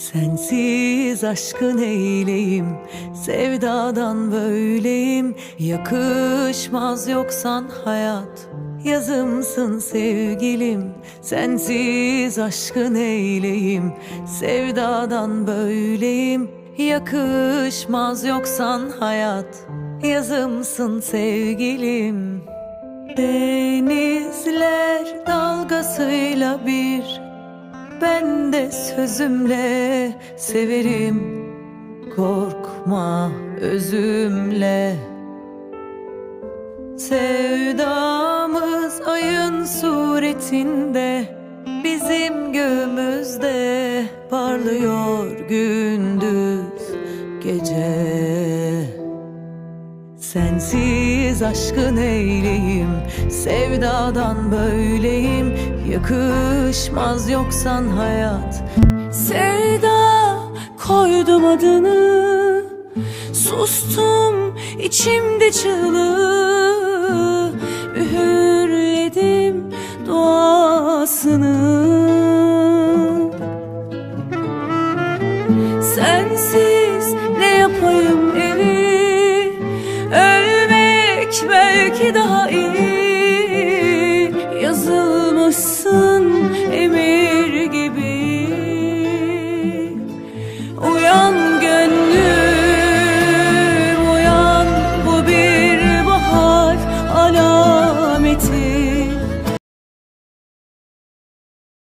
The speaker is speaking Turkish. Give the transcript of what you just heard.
Sensiz aşkın eyleyim Sevdadan böyleyim. Yakışmaz yoksan hayat Yazımsın sevgilim. Sensiz aşkın eyleyim Sevdadan böyleyim. Yakışmaz yoksan hayat Yazımsın sevgilim. Denizler dalgasıyla bir ben de sözümle severim. Korkma özümle. Sevdamız ayın suretinde Bizim göğümüzde Parlıyor gündüz gece. Sensiz aşkın eyleyim Sevdadan böyleyim Yakışmaz yoksan hayat. Sevda koydum adını. Sustum içimde çığlığı. Üğürledim duasını. Sensiz ne yapayım evi? Ölmek belki daha